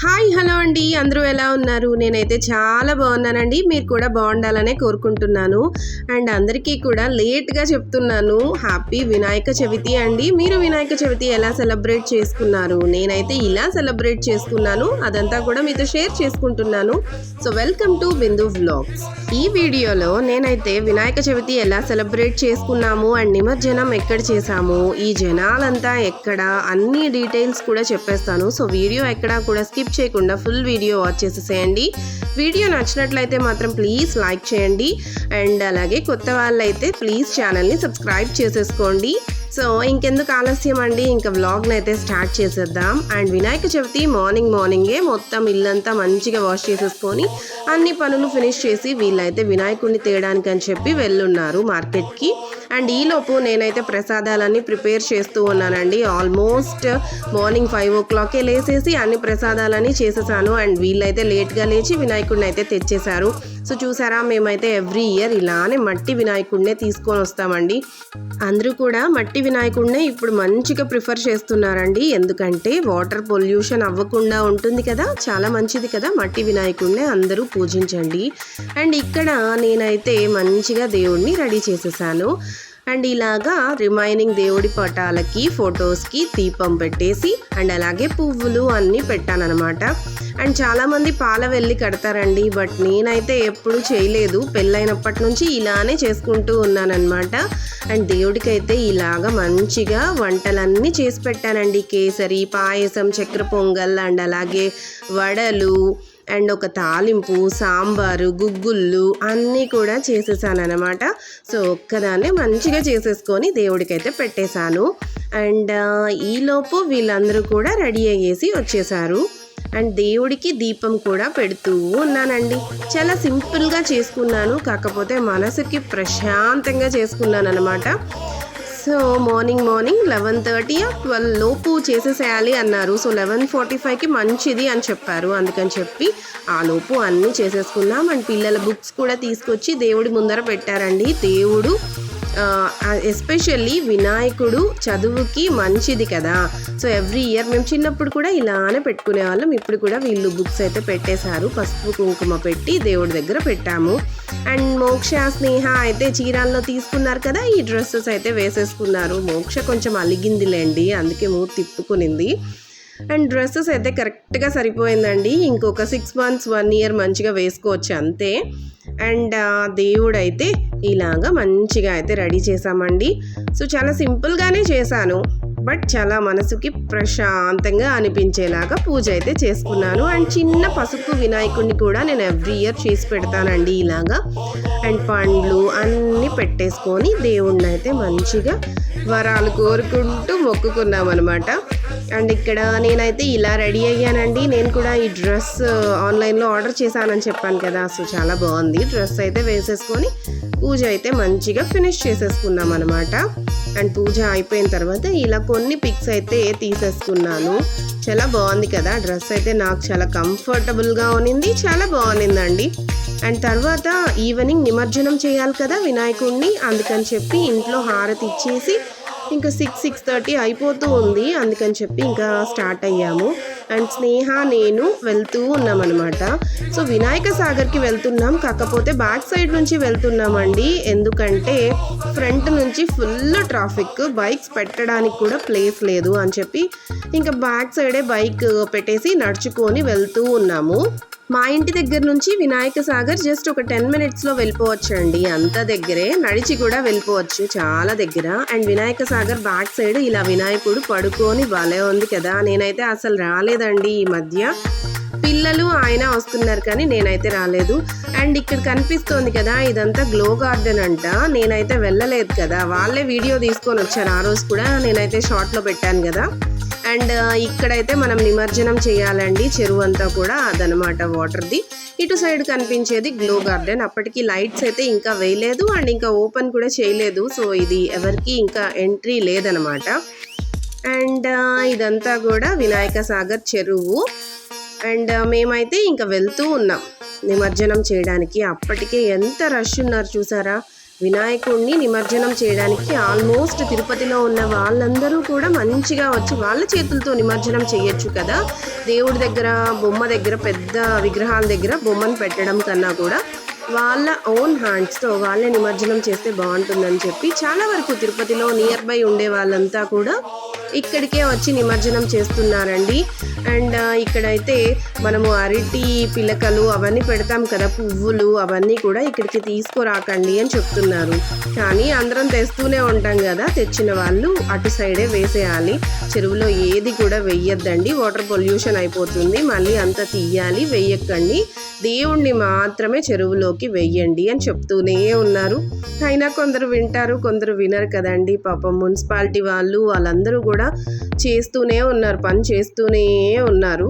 Hi hello అండి. అందరూ ఎలా ఉన్నారు? నేనైతే చాలా బాగున్నానండి. మీరు కూడా బాగుండాలనే కోరుకుంటున్నాను. అండ్ అందరికీ కూడా లేట్గా చెప్తున్నాను. హ్యాపీ వినాయక చవితి అండి. మీరు వినాయక చవితి ఎలా సెలబ్రేట్ చేసుకున్నారు? నేనైతే ఇలా సెలబ్రేట్ చేసుకున్నాను. అదంతా కూడా మీతో షేర్ చేసుకుంటున్నాను. So welcome to Bindu vlogs. ఈ వీడియోలో నేనైతే వినాయక చవితి ఎలా సెలబ్రేట్ చేసుకున్నాము అండ్ నిమజ్జనం ఎక్కడ చేశాము ఈ జనాలంతా ఎక్కడ అన్ని డీటెయిల్స్ కూడా చెప్పేస్తాను. సో వీడియో ఎక్కడా కూడా స్కిప్ చేయకుండా ఫుల్ వీడియో వాచ్ చేసేసేయండి. వీడియో నచ్చినట్లయితే మాత్రం ప్లీజ్ లైక్ చేయండి. అండ్ అలాగే కొత్త వాళ్ళైతే ప్లీజ్ ఛానల్ని సబ్స్క్రైబ్ చేసేసుకోండి. సో ఇంకెందుకు ఆలస్యం అండి ఇంకా వ్లాగ్ని అయితే స్టార్ట్ చేసేద్దాం. అండ్ వినాయక చవితి మార్నింగ్ మార్నింగే మొత్తం ఇల్లంతా మంచిగా వాష్ చేసేసుకొని అన్ని పనులు ఫినిష్ చేసి వీళ్ళైతే వినాయకుడిని తేయడానికి అని చెప్పి వెళ్ళున్నారు మార్కెట్కి. అండ్ ఈలోపు నేనైతే ప్రసాదాలన్నీ ప్రిపేర్ చేస్తూ ఉన్నానండి. ఆల్మోస్ట్ మార్నింగ్ ఫైవ్ ఓ క్లాకే లేసేసి అన్ని ప్రసాదాలని చేసేసాను. అండ్ వీళ్ళైతే లేట్గా లేచి వినాయకుడిని అయితే తెచ్చేశారు. సో చూసారా మేమైతే ఎవ్రీ ఇయర్ ఇలానే మట్టి వినాయకుడినే తీసుకొని వస్తామండి. అందరూ కూడా మట్టి వినాయకుడినే ఇప్పుడు మంచిగా ప్రిఫర్ చేస్తున్నారండి. ఎందుకంటే వాటర్ పొల్యూషన్ అవ్వకుండా ఉంటుంది కదా చాలా మంచిది కదా మట్టి వినాయకుడినే అందరూ పూజించండి. అండ్ ఇక్కడ నేనైతే మంచిగా దేవుడిని రెడీ చేసేసాను. అండ్ ఇలాగా రిమైనింగ్ దేవుడి పటాలకి ఫొటోస్కి దీపం పెట్టేసి అండ్ అలాగే పువ్వులు అన్నీ పెట్టానమాట అండ్ చాలామంది పాల వెళ్ళి కడతారండి బట్ నేనైతే ఎప్పుడు చేయలేదు. పెళ్ళైనప్పటి నుంచి ఇలానే చేసుకుంటూ ఉన్నానన్నమాట. అండ్ దేవుడికైతే ఇలాగా మంచిగా వంటలన్నీ చేసి పెట్టానండి. కేసరి పాయసం చక్కెర పొంగల్ అండ్ అలాగే వడలు అండ్ ఒక తాలింపు సాంబారు గుగ్గుళ్ళు అన్నీ కూడా చేసేసాను అనమాట సో ఒక్కదాన్నే మంచిగా చేసేసుకొని దేవుడికైతే పెట్టేశాను. అండ్ ఈలోపు వీళ్ళందరూ కూడా రెడీ అయ్యేసి వచ్చేసారు. అండ్ దేవుడికి దీపం కూడా పెడుతూ ఉన్నానండి. చాలా సింపుల్గా చేసుకున్నాను. కాకపోతే మనసుకి ప్రశాంతంగా చేసుకున్నాను అనమాట so morning morning eleven thirty twelve లోపు చేసేసేయాలి అన్నారు. సో లెవెన్ ఫార్టీ ఫైవ్కి మంచిది అని చెప్పారు. అందుకని చెప్పి ఆ లోపు అన్నీ చేసేసుకున్నాం. అండ్ పిల్లల బుక్స్ కూడా తీసుకొచ్చి దేవుడి ముందర పెట్టారండి. దేవుడు ఎస్పెషల్లీ వినాయకుడు చదువుకి మంచిది కదా. సో ఎవ్రీ ఇయర్ మేము చిన్నప్పుడు కూడా ఇలానే పెట్టుకునే వాళ్ళం. ఇప్పుడు కూడా వీళ్ళు బుక్స్ అయితే పెట్టేశారు. పసుపు కుంకుమ పెట్టి దేవుడి దగ్గర పెట్టాము. అండ్ మోక్ష స్నేహ అయితే చీరాల్లో తీసుకున్నారు కదా ఈ డ్రెస్సెస్ అయితే వేసేసుకున్నారు. మోక్ష కొంచెం అలిగిందిలేండి. అందుకే మూడు తిప్పుకునింది. అండ్ డ్రెస్సెస్ అయితే కరెక్ట్గా సరిపోయిందండి. ఇంకొక సిక్స్ మంత్స్ వన్ ఇయర్ మంచిగా వేసుకోవచ్చు అంతే. అండ్ దేవుడైతే ఇలాగా మంచిగా అయితే రెడీ చేసామండి సో చాలా సింపుల్గానే చేశాను. బట్ చాలా మనసుకి ప్రశాంతంగా అనిపించేలాగా పూజ అయితే చేసుకున్నాను. అండ్ చిన్న పసుపు వినాయకుడిని కూడా నేను ఎవ్రీ ఇయర్ చేసి పెడతానండి ఇలాగా. అండ్ పండ్లు అన్నీ పెట్టేసుకొని దేవుణ్ణి అయితే మంచిగా వరాలు కోరుకుంటూ మొక్కుకున్నాం అనమాట అండ్ ఇక్కడ నేనైతే ఇలా రెడీ అయ్యానండి. నేను కూడా ఈ డ్రెస్ ఆన్లైన్లో ఆర్డర్ చేశానని చెప్పాను కదా. సో చాలా బాగుంది. డ్రెస్ అయితే వేసేసుకొని పూజ అయితే మంచిగా ఫినిష్ చేసేసుకున్నాం అనమాట అండ్ పూజ అయిపోయిన తర్వాత ఇలా కొన్ని పిక్స్ అయితే తీసేసుకున్నాను. చాలా బాగుంది కదా. డ్రెస్ అయితే నాకు చాలా కంఫర్టబుల్గా ఉన్నింది. చాలా బాగుండిందండి. అండ్ తర్వాత ఈవినింగ్ నిమజ్జనం చేయాలి కదా వినాయకుడిని అందుకని చెప్పి ఇంట్లో హారతి ఇచ్చేసి ఇంకా సిక్స్ సిక్స్ థర్టీ అయిపోతూ ఉంది. అందుకని చెప్పి ఇంకా స్టార్ట్ అయ్యాము. అండ్ స్నేహ నేను వెళ్తూ ఉన్నామన్నమాట. సో వినాయక సాగర్కి వెళ్తున్నాం. కాకపోతే బ్యాక్ సైడ్ నుంచి వెళ్తున్నామండి. ఎందుకంటే ఫ్రంట్ నుంచి ఫుల్ ట్రాఫిక్ బైక్స్ పెట్టడానికి కూడా ప్లేస్ లేదు అని చెప్పి ఇంకా బ్యాక్ సైడే బైక్ పెట్టేసి నడుచుకొని వెళ్తూ ఉన్నాము. మా ఇంటి దగ్గర నుంచి వినాయక సాగర్ జస్ట్ ఒక టెన్ మినిట్స్లో వెళ్ళిపోవచ్చు అండి అంత దగ్గరే. నడిచి కూడా వెళ్ళిపోవచ్చు. చాలా దగ్గర. And Vinayak Sagar back side ఇలా వినాయకుడు పడుకొని భలే ఉంది కదా. నేనైతే అసలు రాలేదండి ఈ మధ్య. పిల్లలు ఆయన వస్తున్నారు కానీ నేనైతే రాలేదు. అండ్ ఇక్కడ కనిపిస్తోంది కదా ఇదంతా గ్లో గార్డెన్ అంట. నేనైతే వెళ్ళలేదు కదా. వాళ్ళే వీడియో తీసుకొని వచ్చారు. ఆ రోజు కూడా నేనైతే షార్ట్లో పెట్టాను కదా. అండ్ ఇక్కడైతే మనం నిమజ్జనం చేయాలండి. చెరువు అంతా కూడా అదనమాట వాటర్ది. ఇటు సైడ్ కనిపించేది గ్లో గార్డెన్. అప్పటికి లైట్స్ అయితే ఇంకా వేయలేదు అండ్ ఇంకా ఓపెన్ కూడా చేయలేదు. సో ఇది ఎవరికి ఇంకా ఎంట్రీ లేదనమాట. అండ్ ఇదంతా కూడా వినాయక సాగర్ చెరువు. అండ్ మేమైతే ఇంకా వెళ్తూ ఉన్నాం నిమజ్జనం చేయడానికి. అప్పటికే ఎంత రష్ ఉన్నారు చూసారా? వినాయకుడిని నిమజ్జనం చేయడానికి ఆల్మోస్ట్ తిరుపతిలో ఉన్న వాళ్ళందరూ కూడా మంచిగా వచ్చి వాళ్ళ చేతులతో నిమజ్జనం చేయొచ్చు కదా. దేవుడి దగ్గర బొమ్మ దగ్గర పెద్ద విగ్రహాల దగ్గర బొమ్మను పెట్టడం కన్నా కూడా వాళ్ళ ఓన్ హ్యాండ్స్తో వాళ్ళే నిమజ్జనం చేస్తే బాగుంటుందని చెప్పి చాలా వరకు తిరుపతిలో నియర్ బై ఉండే వాళ్ళంతా కూడా ఇక్కడికే వచ్చి నిమజ్జనం చేస్తున్నారండి. అండ్ ఇక్కడైతే మనము అరటి పిలకలు అవన్నీ పెడతాం కదా పువ్వులు అవన్నీ కూడా ఇక్కడికి తీసుకురాకండి అని చెప్తున్నారు. కానీ అందరం తెస్తూనే ఉంటాం కదా తెచ్చిన వాళ్ళు అటు సైడే వేసేయాలి. చెరువులో ఏది కూడా వెయ్యొద్దండి వాటర్ పొల్యూషన్ అయిపోతుంది మళ్ళీ అంతా తీయాలి వెయ్యకండి. దేవుణ్ణి మాత్రమే చెరువులోకి వెయ్యండి అని చెప్తూనే ఉన్నారు. అయినా కొందరు వింటారు కొందరు వినరు కదండి. పాపం మున్సిపాలిటీ వాళ్ళు వాళ్ళందరూ కూడా చేస్తూనే ఉన్నారు పని చేస్తూనే ఉన్నారు.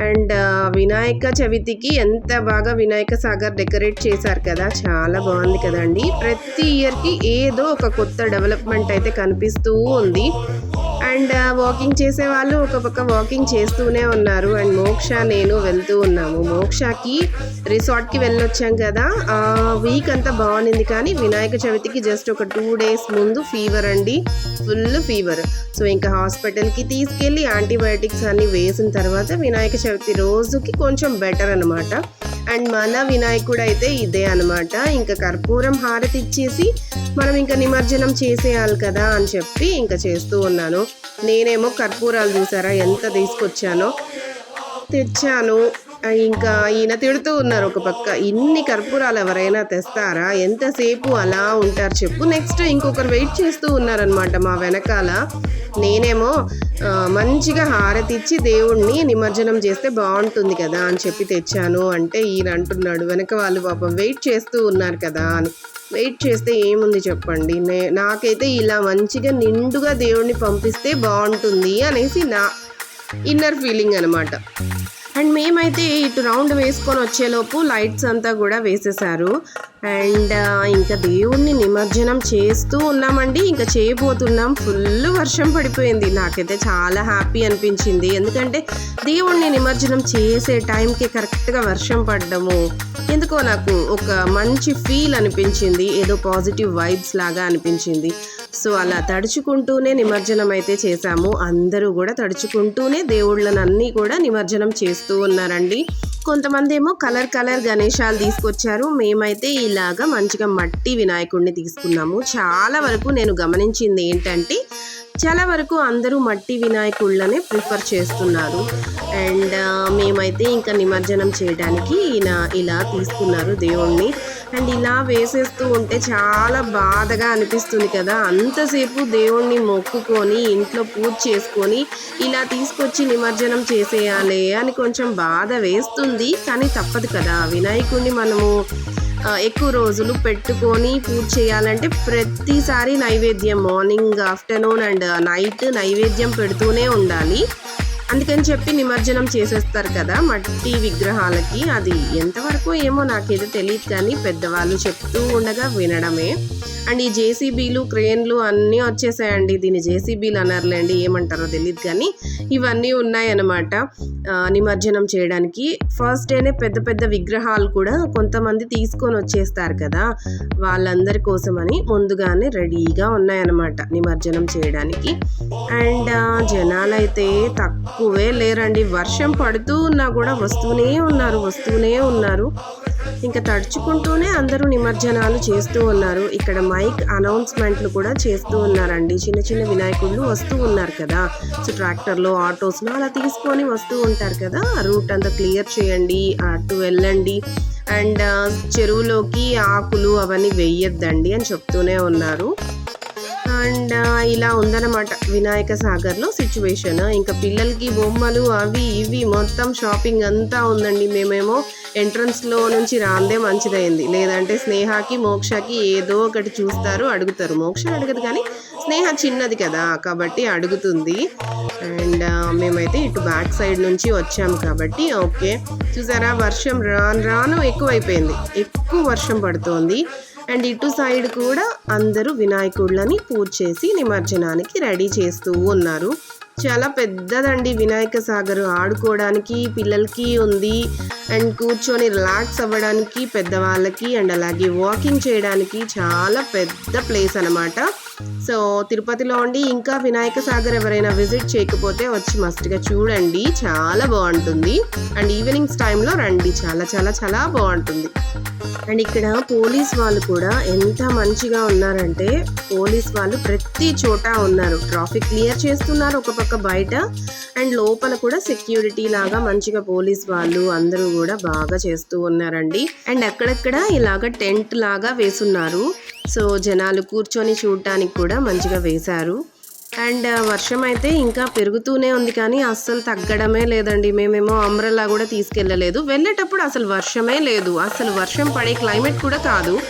అండ్ వినాయక చవితికి ఎంత బాగా వినాయక సాగర్ డెకరేట్ చేశారు కదా చాలా బాగుంది కదండి. ప్రతి ఇయర్కి ఏదో ఒక కొత్త డెవలప్మెంట్ అయితే కనిపిస్తూ ఉంది. అండ్ వాకింగ్ చేసే వాళ్ళు ఒక పక్క వాకింగ్ చేస్తూనే ఉన్నారు. అండ్ మోక్ష నేను వెళ్తూ ఉన్నాము. మోక్షకి రిసార్ట్కి వెళ్ళొచ్చాం కదా. వీక్ అంతా బాగుంది కానీ వినాయక చవితికి జస్ట్ ఒక టూ డేస్ ముందు ఫీవర్ అండి. ఫుల్ ఫీవర్ సో ఇంకా హాస్పిటల్కి తీసుకెళ్ళి యాంటీబయాటిక్స్ అన్నీ వేసిన తర్వాత వినాయక చవితి రోజుకి కొంచెం బెటర్ అనమాట అండ్ మన వినాయకుడు అయితే ఇదే అనమాట ఇంకా కర్పూరం హారతి ఇచ్చేసి మనం ఇంకా నిమజ్జనం చేసేయాలి కదా అని చెప్పి ఇంకా చేస్తూ ఉన్నాను. నేనేమో కర్పూరాలు చూసారా? ఎంత తీసుకొచ్చానో? తెచ్చాను. ఇంకా ఈయన తిడుతూ ఉన్నారు ఒక పక్క ఇన్ని కర్పూరాలు ఎవరైనా తెస్తారా? ఎంతసేపు అలా ఉంటారు చెప్పు. నెక్స్ట్ ఇంకొకరు వెయిట్ చేస్తూ ఉన్నారనమాట మా వెనకాల. నేనేమో మంచిగా హారతి ఇచ్చి దేవుణ్ణి నిమజ్జనం చేస్తే బాగుంటుంది కదా అని చెప్పి తెచ్చాను. అంటే ఈయన అంటున్నాడు వెనక వాళ్ళు పాపం వెయిట్ చేస్తూ ఉన్నారు కదా అని. వెయిట్ చేస్తే ఏముంది చెప్పండి? నే నాకైతే ఇలా మంచిగా నిండుగా దేవుణ్ణి పంపిస్తే బాగుంటుంది అనేసి నా ఇన్నర్ ఫీలింగ్ అనమాట అండ్ మేమైతే ఇటు రౌండ్ వేసుకొని వచ్చేలోపు లైట్స్ అంతా కూడా వేసేసారు. అండ్ ఇంకా దేవుణ్ణి నిమజ్జనం చేస్తూ ఉన్నామండి. ఇంకా చేయబోతున్నాం. ఫుల్ వర్షం పడిపోయింది. నాకైతే చాలా హ్యాపీ అనిపించింది. ఎందుకంటే దేవుణ్ణి నిమజ్జనం చేసే టైంకి కరెక్ట్గా వర్షం పడ్డము. ఎందుకో నాకు ఒక మంచి ఫీల్ అనిపించింది. ఏదో పాజిటివ్ వైబ్స్ లాగా అనిపించింది. సో అలా తడుచుకుంటూనే నిమజ్జనం అయితే చేశాము. అందరూ కూడా తడుచుకుంటూనే దేవుళ్ళను అన్నీ కూడా నిమజ్జనం చేస్తూ ఉన్నారండి. కొంతమంది ఏమో కలర్ కలర్ గణేశాలు తీసుకొచ్చారు. మేమైతే ఇలాగా మంచిగా మట్టి వినాయకుడిని తీసుకున్నాము. చాలా వరకు నేను గమనించింది ఏంటంటే చాలా వరకు అందరూ మట్టి వినాయకుళ్ళనే ప్రిఫర్ చేస్తున్నారు. అండ్ మేమైతే ఇంకా నిమజ్జనం చేయడానికి ఈయన ఇలా తీసుకున్నారు దేవుణ్ణి. అండ్ ఇలా వేసేస్తూ ఉంటే చాలా బాధగా అనిపిస్తుంది కదా. అంతసేపు దేవుణ్ణి మొక్కుకొని ఇంట్లో పూజ చేసుకొని ఇలా తీసుకొచ్చి నిమజ్జనం చేసేయాలి అని కొంచెం బాధ వేస్తుంది. కానీ తప్పదు కదా. వినాయకుడిని మనము ఎక్కువ రోజులు పెట్టుకొని పూజ చేయాలంటే ప్రతిసారి నైవేద్యం మార్నింగ్ ఆఫ్టర్నూన్ అండ్ నైట్ నైవేద్యం పెడుతూనే ఉండాలి. అందుకని చెప్పి నిమజ్జనం చేసేస్తారు కదా మట్టి విగ్రహాలకి. అది ఎంతవరకు ఏమో నాకేదో తెలియదు కానీ పెద్దవాళ్ళు చెప్తూ ఉండగా వినడమే. అండ్ ఈ జేసీబీలు క్రేన్లు అన్నీ వచ్చేసాయండి. దీన్ని జేసీబీలు అన్నారులేండి ఏమంటారో తెలియదు కానీ ఇవన్నీ ఉన్నాయన్నమాట. నిమజ్జనం చేయడానికి. ఫస్ట్ డేనే పెద్ద పెద్ద విగ్రహాలు కూడా కొంతమంది తీసుకొని వచ్చేస్తారు కదా వాళ్ళందరి కోసమని ముందుగానే రెడీగా ఉన్నాయన్నమాట నిమజ్జనం చేయడానికి. అండ్ జనాలైతే తక్కువ లేరండి. వర్షం పడుతూ ఉన్నా కూడా వస్తూనే ఉన్నారు వస్తూనే ఉన్నారు. ఇంకా తడుచుకుంటూనే అందరూ నిమజ్జనాలు చేస్తూ ఉన్నారు. ఇక్కడ మైక్ అనౌన్స్మెంట్లు కూడా చేస్తూ ఉన్నారండి. చిన్న చిన్న వినాయకుళ్ళు వస్తూ ఉన్నారు కదా. సో ట్రాక్టర్లో ఆటోస్లో అలా తీసుకొని వస్తూ ఉంటారు కదా. రూట్ అంతా క్లియర్ చేయండి అటు వెళ్ళండి. అండ్ చెరువులోకి ఆకులు అవన్నీ వేయొద్దండి అని చెప్తూనే ఉన్నారు. అండ్ ఇలా ఉందన్నమాట వినాయక సాగర్లో సిచ్యువేషన్ ఇంకా పిల్లలకి బొమ్మలు అవి ఇవి మొత్తం షాపింగ్ అంతా ఉందండి. మేమేమో ఎంట్రన్స్లో నుంచి రాందే మంచిదైంది. లేదంటే స్నేహకి మోక్షకి ఏదో ఒకటి చూస్తారు అడుగుతారు. మోక్ష అడగదు కానీ స్నేహ చిన్నది కదా కాబట్టి అడుగుతుంది. అండ్ మేమైతే ఇటు బ్యాక్ సైడ్ నుంచి వచ్చాం కాబట్టి ఓకే. చూసారా వర్షం రాను రాను ఎక్కువైపోయింది. ఎక్కువ వర్షం పడుతోంది. అండ్ ఇటు సైడ్ కూడా అందరూ వినాయకుళ్ళని పూజ చేసి నిమజ్జనానికి రెడీ చేస్తూ ఉన్నారు. చాలా పెద్దదండి వినాయక సాగర్. ఆడుకోవడానికి పిల్లలకి ఉంది. అండ్ కూర్చొని రిలాక్స్ అవ్వడానికి పెద్దవాళ్ళకి అండ్ అలాగే వాకింగ్ చేయడానికి చాలా పెద్ద ప్లేస్ అన్నమాట. సో తిరుపతిలో ఉండి ఇంకా వినాయక సాగర్ ఎవరైనా విజిట్ చేయకపోతే వచ్చి మస్ట్గా చూడండి. చాలా బాగుంటుంది. అండ్ ఈవినింగ్స్ టైంలో రండి. చాలా చాలా చాలా బాగుంటుంది. అండ్ ఇక్కడ పోలీస్ వాళ్ళు కూడా ఎంత మంచిగా ఉన్నారంటే పోలీస్ వాళ్ళు ప్రతి చోట ఉన్నారు. ట్రాఫిక్ క్లియర్ చేస్తున్నారు ఒక పక్క బయట. అండ్ లోపల కూడా సెక్యూరిటీ లాగా మంచిగా పోలీస్ వాళ్ళు అందరూ కూడా బాగా చేస్తూ ఉన్నారండి. అండ్ అక్కడక్కడ ఇలాగ టెంట్ లాగా వేసున్నారు. సో జనాలు కూర్చొని చూడటానికి కూడా మంచిగా వేశారు. అండ్ వర్షం అయితే ఇంకా పెరుగుతూనే ఉంది కానీ అస్సలు తగ్గడమే లేదండి. మేమేమో అంబ్రెల్లా కూడా తీసుకెళ్ళలేదు. వెళ్ళేటప్పుడు అసలు వర్షమే లేదు. అసలు వర్షం పడే క్లైమేట్ కూడా కాదు.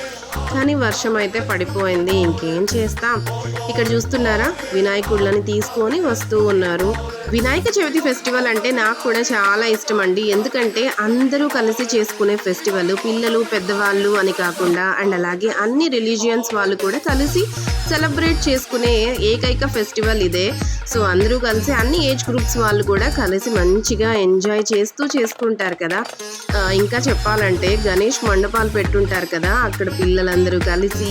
కానీ వర్షం అయితే పడిపోయింది. ఇంకేం చేస్తాం? ఇక్కడ చూస్తున్నారా? వినాయకుళ్ళని తీసుకొని వస్తూ ఉన్నారు. వినాయక చవితి ఫెస్టివల్ అంటే నాకు కూడా చాలా ఇష్టం అండి ఎందుకంటే అందరూ కలిసి చేసుకునే ఫెస్టివల్ పిల్లలు పెద్దవాళ్ళు అని కాకుండా అండ్ అలాగే అన్ని రిలీజియన్స్ వాళ్ళు కూడా కలిసి సెలబ్రేట్ చేసుకునే ఏకైక ఫెస్టివల్ ఇదే. సో అందరూ కలిసి అన్ని ఏజ్ గ్రూప్స్ వాళ్ళు కూడా కలిసి మంచిగా ఎంజాయ్ చేస్తూ చేసుకుంటారు కదా. ఇంకా చెప్పాలంటే గణేష్ మండపాలు పెట్టుంటారు కదా. అక్కడ పిల్లలు పిల్లలందరూ కలిసి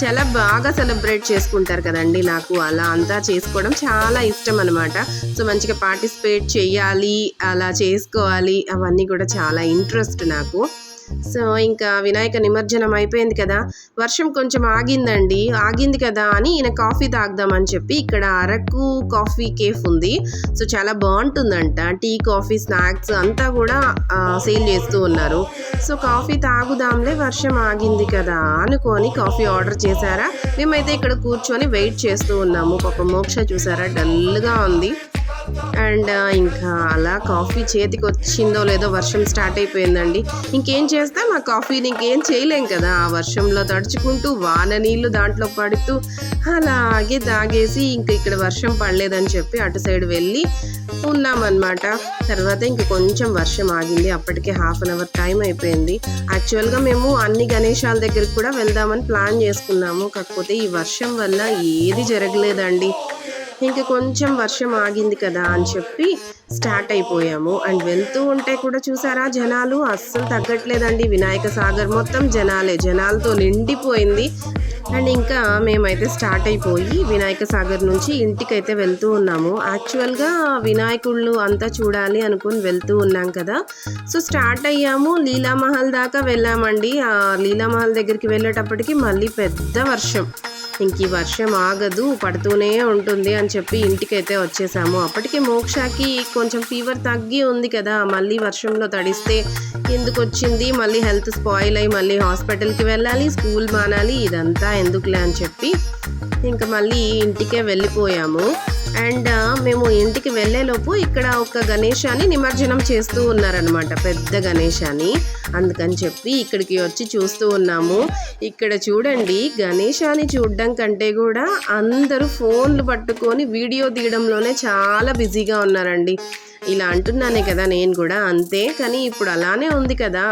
చాలా బాగా సెలబ్రేట్ చేసుకుంటారు కదండి నాకు అలా అంతా చేసుకోవడం చాలా ఇష్టం అనమాట సో మంచిగా పార్టిసిపేట్ చేయాలి అలా చేసుకోవాలి అవన్నీ కూడా చాలా ఇంట్రెస్ట్ నాకు. సో ఇంకా వినాయక నిమజ్జనం అయిపోయింది కదా. వర్షం కొంచెం ఆగిందండి. ఆగింది కదా అని ఈయన కాఫీ తాగుదామని చెప్పి ఇక్కడ అరకు కాఫీ కేఫ్ ఉంది. సో చాలా బాగుంటుందంట. టీ కాఫీ స్నాక్స్ అంతా కూడా సేల్ చేస్తూ ఉన్నారు. సో కాఫీ తాగుదాంలే వర్షం ఆగింది కదా అనుకొని కాఫీ ఆర్డర్ చేశారా. మేమైతే ఇక్కడ కూర్చొని వెయిట్ చేస్తూ ఉన్నాము. పాప మోక్ష చూసారా డల్గా ఉంది. అండ్ ఇంకా అలా కాఫీ చేతికి వచ్చిందో లేదో వర్షం స్టార్ట్ అయిపోయిందండి. ఇంకేం చేస్తాం? ఆ కాఫీని ఇంకేం చేయలేం కదా. ఆ వర్షంలో తడుచుకుంటూ వాన నీళ్ళు దాంట్లో పడుతూ అలాగే తాగేసి ఇంక ఇక్కడ వర్షం పడలేదని చెప్పి అటు సైడ్ వెళ్ళి ఉన్నామన్నమాట. తర్వాత ఇంక కొంచెం వర్షం ఆగింది. అప్పటికే హాఫ్ అన్ అవర్ టైం అయిపోయింది. యాక్చువల్గా మేము అన్ని గణేశాల దగ్గరికి కూడా వెళ్దామని ప్లాన్ చేసుకున్నాము. కాకపోతే ఈ వర్షం వల్ల ఏది జరగలేదండి. ఇంకా కొంచెం వర్షం ఆగింది కదా అని చెప్పి స్టార్ట్ అయిపోయాము. అండ్ వెళ్తూ ఉంటే కూడా చూసారా జనాలు అస్సలు తగ్గట్లేదండి. వినాయక సాగర్ మొత్తం జనాలే జనాలతో నిండిపోయింది. అండ్ ఇంకా మేమైతే స్టార్ట్ అయిపోయి వినాయక సాగర్ నుంచి ఇంటికైతే వెళ్తూ ఉన్నాము. యాక్చువల్గా వినాయకుళ్ళు అంతా చూడాలి అనుకుని వెళ్తూ ఉన్నాం కదా. సో స్టార్ట్ అయ్యాము. లీలామహల్ దాకా వెళ్ళామండి. ఆ లీలామహల్ దగ్గరికి వెళ్ళేటప్పటికి మళ్ళీ పెద్ద వర్షం. ఇంక ఈ వర్షం ఆగదు పడుతూనే ఉంటుంది అని చెప్పి ఇంటికైతే వచ్చేసాము. అప్పటికే మోక్షకి కొంచెం ఫీవర్ తగ్గి ఉంది కదా మళ్ళీ వర్షంలో తడిస్తే ఎందుకు వచ్చింది? మళ్ళీ హెల్త్ స్పాయిల్ అయ్యి మళ్ళీ హాస్పిటల్కి వెళ్ళాలి స్కూల్ మానాలి ఇదంతా ఎందుకులే అని చెప్పి ఇంకా మళ్ళీ ఇంటికే వెళ్ళిపోయాము. అండ్ మేము ఇంటికి వెళ్ళేలోపు ఇక్కడ ఒక గణేశాన్ని నిమజ్జనం చేస్తూ ఉన్నారనమాట పెద్ద గణేశాన్ని. అందుకని చెప్పి ఇక్కడికి వచ్చి చూస్తూ ఉన్నాము. ఇక్కడ చూడండి గణేశాన్ని చూడడం కంటే కూడా అందరూ ఫోన్లు పట్టుకొని వీడియో తీయడంలోనే చాలా బిజీగా ఉన్నారండి. ఇలా అంటున్నానే కదా నేను కూడా అంతే. కానీ ఇప్పుడు అలానే ఉంది కదా.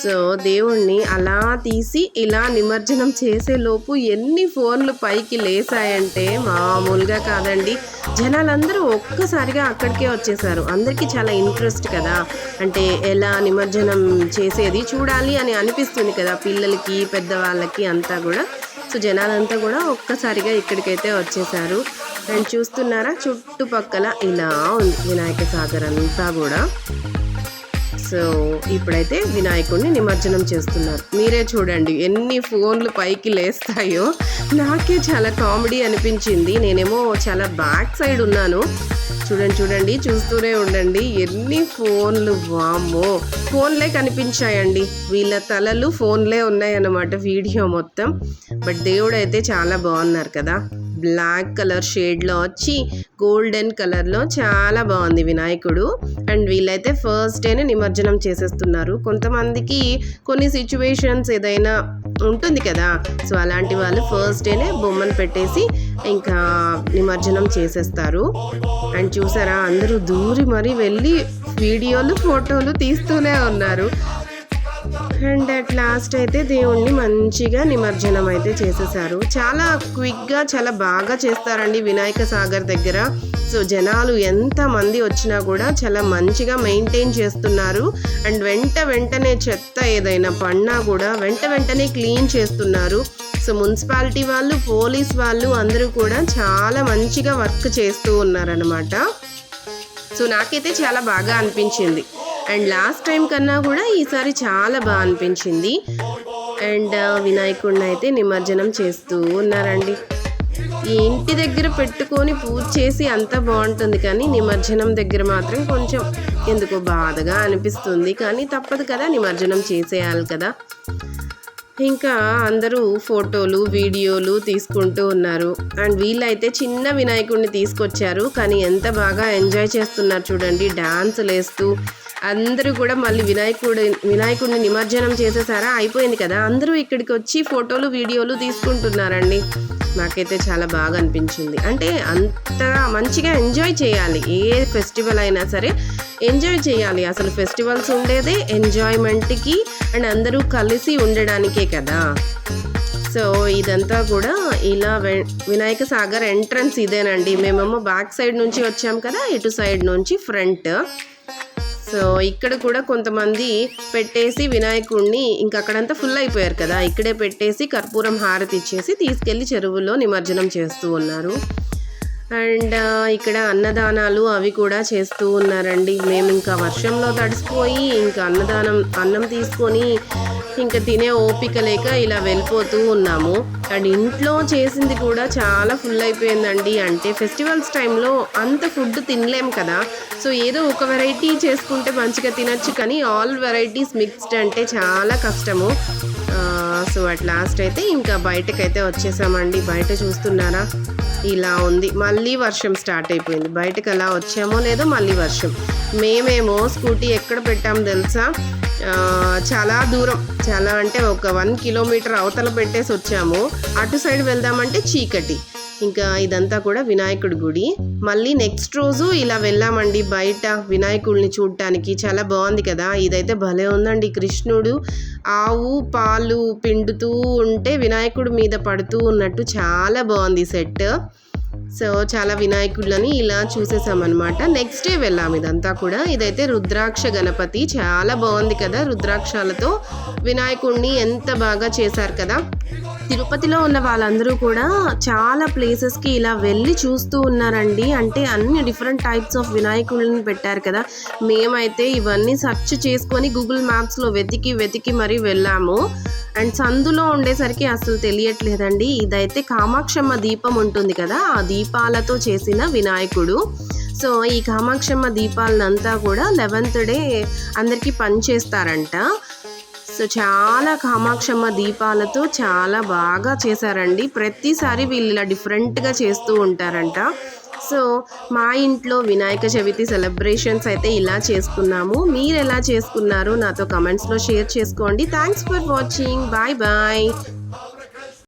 సో దేవుణ్ణి అలా తీసి ఇలా నిమజ్జనం చేసేలోపు ఎన్ని ఫోన్లు పైకి లేసాయంటే మామూలుగా కాదండి. జనాలందరూ ఒక్కసారిగా అక్కడికే వచ్చేసారు. అందరికీ చాలా ఇంట్రెస్ట్ కదా. అంటే ఎలా నిమజ్జనం చేసేది చూడాలి అని అనిపిస్తుంది కదా పిల్లలకి పెద్దవాళ్ళకి అంతా కూడా. సో జనాలంతా కూడా ఒక్కసారిగా ఇక్కడికైతే వచ్చేసారు. అండ్ చూస్తున్నారా చుట్టుపక్కల ఇలా ఉంది వినాయక సాగర్ అంతా కూడా. ఇప్పుడైతే వినాయకుడిని నిమజ్జనం చేస్తున్నారు. మీరే చూడండి ఎన్ని ఫోన్లు పైకి లేస్తాయో. నాకే చాలా కామెడీ అనిపించింది. నేనేమో చాలా బ్యాక్ సైడ్ ఉన్నాను. చూడండి చూడండి చూస్తూనే ఉండండి. ఎన్ని ఫోన్లు వామో ఫోన్లే కనిపించాయండి. వీళ్ళ తలలు ఫోన్లే ఉన్నాయన్నమాట వీడియో మొత్తం. బట్ దేవుడు అయితే చాలా బాగున్నారు కదా. బ్లాక్ కలర్ షేడ్లో వచ్చి గోల్డెన్ కలర్లో చాలా బాగుంది వినాయకుడు. అండ్ వీళ్ళైతే ఫస్ట్ డేనే నిమజ్జనం చేసేస్తున్నారు. కొంతమందికి కొన్ని సిచ్యువేషన్స్ ఏదైనా ఉంటుంది కదా. సో అలాంటి వాళ్ళు ఫస్ట్ డేనే బొమ్మను పెట్టేసి ఇంకా నిమజ్జనం చేసేస్తారు. అండ్ చూసారా అందరూ దూరి మరీ వెళ్ళి వీడియోలు ఫోటోలు తీస్తూనే ఉన్నారు. అండ్ అట్ లాస్ట్ అయితే దేవుణ్ణి మంచిగా నిమజ్జనం అయితే చేసేసారు. చాలా క్విక్గా చాలా బాగా చేస్తారండి వినాయక సాగర్ దగ్గర. సో జనాలు ఎంత మంది వచ్చినా కూడా చాలా మంచిగా మెయింటైన్ చేస్తున్నారు. అండ్ వెంట వెంటనే చెత్త ఏదైనా పడినా కూడా వెంట వెంటనే క్లీన్ చేస్తున్నారు. సో మున్సిపాలిటీ వాళ్ళు పోలీస్ వాళ్ళు అందరూ కూడా చాలా మంచిగా వర్క్ చేస్తూ ఉన్నారనమాట సో నాకైతే చాలా బాగా అనిపించింది. అండ్ లాస్ట్ టైం కన్నా కూడా ఈసారి చాలా బాగా అనిపించింది. అండ్ uh, వినాయకుడిని అయితే నిమజ్జనం చేస్తూ ఉన్నారండి. ఈ ఇంటి దగ్గర పెట్టుకొని పూజ చేసి అంతా బాగుంటుంది కానీ నిమజ్జనం దగ్గర మాత్రం కొంచెం ఎందుకో బాధగా అనిపిస్తుంది. కానీ తప్పదు కదా నిమజ్జనం చేసేయాలి కదా. ఇంకా అందరూ ఫోటోలు వీడియోలు తీసుకుంటూ ఉన్నారు. అండ్ వీళ్ళైతే చిన్న వినాయకుడిని తీసుకొచ్చారు. కానీ ఎంత బాగా ఎంజాయ్ చేస్తున్నారు చూడండి. డాన్సులు వేస్తూ అందరూ కూడా మళ్ళీ వినాయకుడు వినాయకుడిని నిమజ్జనం చేసేసారా? అయిపోయింది కదా. అందరూ ఇక్కడికి వచ్చి ఫోటోలు వీడియోలు తీసుకుంటున్నారండి. నాకైతే చాలా బాగా అనిపించింది. అంటే అంత మంచిగా ఎంజాయ్ చేయాలి. ఏ ఫెస్టివల్ అయినా సరే ఎంజాయ్ చేయాలి. అసలు ఫెస్టివల్స్ ఉండేదే ఎంజాయ్మెంట్కి అండ్ అందరూ కలిసి ఉండడానికే కదా. సో ఇదంతా కూడా ఇలా వినాయక సాగర్ ఎంట్రన్స్ ఇదేనండి. మేమేమో బ్యాక్ సైడ్ నుంచి వచ్చాం కదా. ఇటు సైడ్ నుంచి ఫ్రంట్. సో ఇక్కడ కూడా కొంతమంది పెట్టేసి వినాయకుడిని ఇంకా అక్కడంతా ఫుల్ అయిపోయారు కదా. ఇక్కడే పెట్టేసి కర్పూరం హారతి ఇచ్చేసి తీసుకెళ్ళి చెరువులో నిమజ్జనం చేస్తూ ఉన్నారు. అండ్ ఇక్కడ అన్నదానాలు అవి కూడా చేస్తూ ఉన్నారండి. మేము ఇంకా వర్షంలో తడిసిపోయి ఇంకా అన్నదానం అన్నం తీసుకొని ఇంకా తినే ఓపిక లేక ఇలా వెళ్ళిపోతూ ఉన్నాము. అండ్ ఇంట్లో చేసింది కూడా చాలా ఫుల్ అయిపోయిందండి. అంటే ఫెస్టివల్స్ టైంలో అంత ఫుడ్ తినలేం కదా. సో ఏదో ఒక వెరైటీ చేసుకుంటే మంచిగా తినొచ్చు కానీ ఆల్ వెరైటీస్ మిక్స్డ్ అంటే చాలా కష్టము. సో అట్ లాస్ట్ అయితే ఇంకా బయటకైతే వచ్చేసామండి. బయట చూస్తున్నారా? ఇలా ఉంది. మళ్ళీ వర్షం స్టార్ట్ అయిపోయింది. బయటకు అలా వచ్చామో లేదో మళ్ళీ వర్షం. మేమేమో స్కూటీ ఎక్కడ పెట్టాం తెలుసా? చాలా దూరం. చాలా అంటే ఒక వన్ కిలోమీటర్ అవతల పెట్టేసి వచ్చాము. అటు సైడ్ వెళ్దామంటే చీకటి. ఇంకా ఇదంతా కూడా వినాయకుడి గుడి. మళ్ళీ నెక్స్ట్ రోజు ఇలా వెళ్ళామండి బయట వినాయకుడిని చూడటానికి చాలా బాగుంది కదా. ఇదైతే భలే ఉందండి. కృష్ణుడు ఆవు పాలు పిండుతూ ఉంటే వినాయకుడి మీద పడుతూ ఉన్నట్టు చాలా బాగుంది సెట్. సో చాలా వినాయకుళ్ళని ఇలా చూసేసామన్నమాట. నెక్స్ట్ డే వెళ్ళాం ఇదంతా కూడా. ఇదైతే రుద్రాక్ష గణపతి. చాలా బాగుంది కదా రుద్రాక్షలతో. వినాయకుడిని ఎంత బాగా చేశారు కదా. తిరుపతిలో ఉన్న వాళ్ళందరూ కూడా చాలా ప్లేసెస్కి ఇలా వెళ్ళి చూస్తూ ఉన్నారండి. అంటే అన్ని డిఫరెంట్ టైప్స్ ఆఫ్ వినాయకుడిని పెట్టారు కదా. మేమైతే ఇవన్నీ సెర్చ్ చేసుకొని గూగుల్ మ్యాప్స్లో వెతికి వెతికి మరీ వెళ్ళాము. అండ్ సందులో ఉండేసరికి అసలు తెలియట్లేదండి. ఇదైతే కామాక్షమ్మ దీపం ఉంటుంది కదా. ఆ దీపాలతో చేసిన వినాయకుడు. సో ఈ కామాక్షమ్మ దీపాలనంతా కూడా లెవెన్త్ డే అందరికీ పనిచేస్తారంట. సో చాలా కామాక్షమ్మ దీపాలతో చాలా బాగా చేశారండి. ప్రతిసారి వీళ్ళు ఇలా డిఫరెంట్గా చేస్తూ ఉంటారంట. సో మా ఇంట్లో వినాయక చవితి సెలబ్రేషన్స్ అయితే ఇలా చేసుకున్నాము. మీరు ఎలా చేసుకున్నారో? నాతో కమెంట్స్లో షేర్ చేసుకోండి. Thanks for watching. Bye bye.